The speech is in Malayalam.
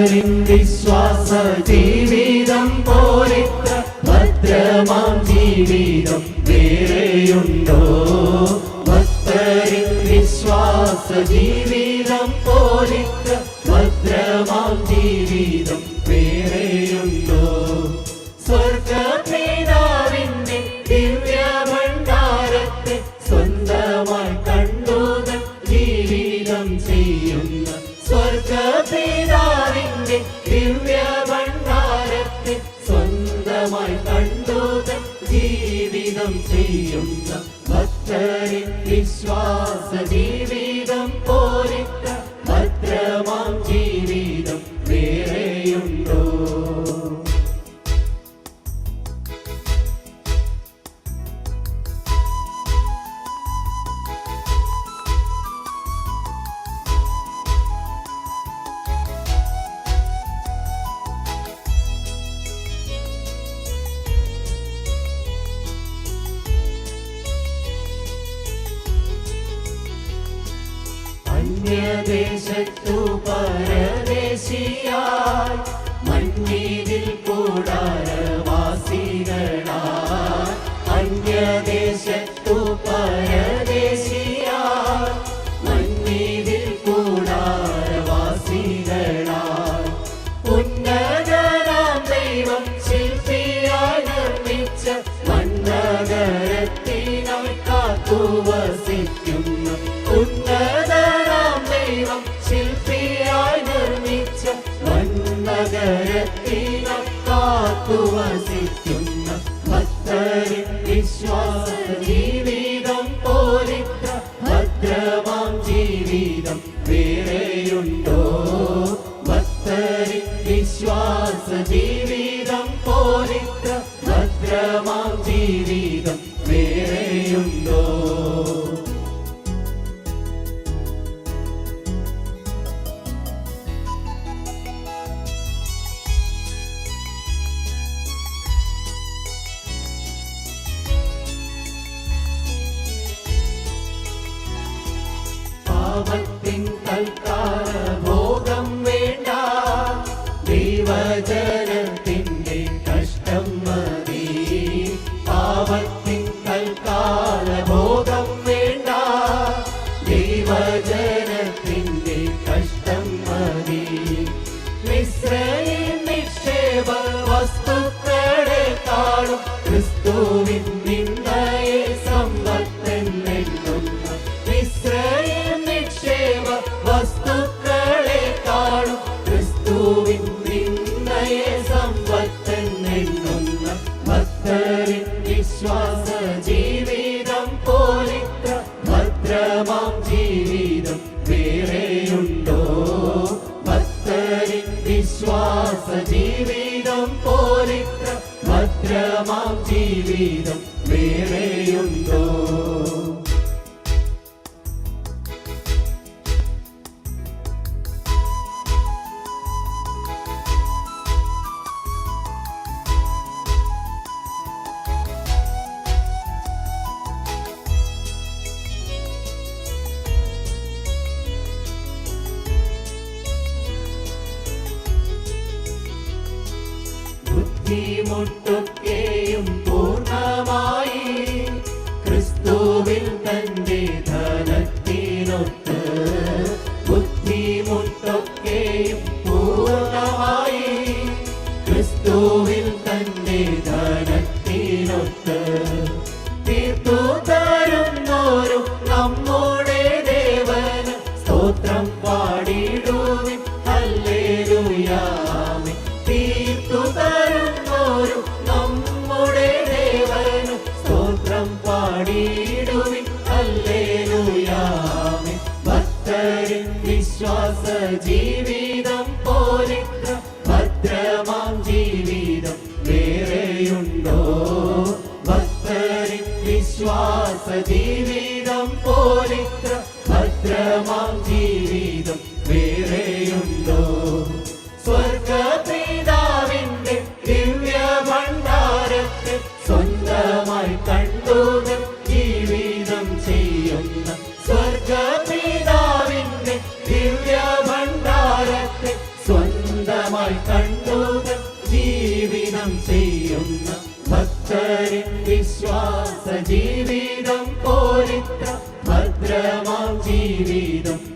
ഭക്തരിൻ വിശ്വാസ ജീവിതം പോലിത്ര ഭദ്രമാം ജീവിതം വേറെയുണ്ടോ? ഭക്തരിൻ വിശ്വാസ ജീവിതം പോലിത്ര ഭദ്രമാം ജീവിതം സ്വന്തമായി കണ്ടുതൻ ജീവിതം ചെയ്യുന്ന ഭക്തരിൻ വിശ്വാസ தேசத்து பரதேசியாய் மண்ணீதில் கூடார வாசிகளாய் அந்நிய தேசத்து பரதேசியாய் മണ്ണകരത്തിനായി കാത്തു വസിക്കുന്ന ഭക്തരിൻ വിശ്വാസ ജീവിതം പോലിത്ത ഭദ്രമാം ജീവിതം വേറെയുണ്ടോ? ഭക്തരിൻ വിശ്വാസ ജീവിതം ഭദ്രമാം ജീവിതം പാപത്തിൻ തൽക്കാല ഭോഗം വേണ്ട. ദൈവജനത്തിന്റെ കഷ്ടം മതി. പാപത്തിൻ തൽക്കാല ഭോഗം വേണ്ട. ദൈവജനത്തിന്റെ കഷ്ടം മതി. മിശ്രയും നിക്ഷേപ വസ്തുക്കളെക്കാളും ക്രിസ്തുവിൻ വിശ്വാസ ജീവിതം പോലിത്ര ഭദ്രമാം ജീവിതം വേറെയുണ്ടോ? ഭക്തരിൻ വിശ്വാസ ജീവിതം പോലിത്ര ഭദ്രമാം ജീവിതം വേറെയുണ്ടോ? ముట్టు ഭക്തരിൻ വിശ്വാസ ജീവിതം പോലിത്ര ഭദ്രമാം ജീവിതം വേറെയുണ്ടോ? ഭക്തരിൻ വിശ്വാസ ജീവിതം പോലിത്ര ഭദ്രമാം ജീവിതം വേറെയുണ്ടോ? ജീവിതം പോലിത്ര ഭദ്രമാം ജീവിതം.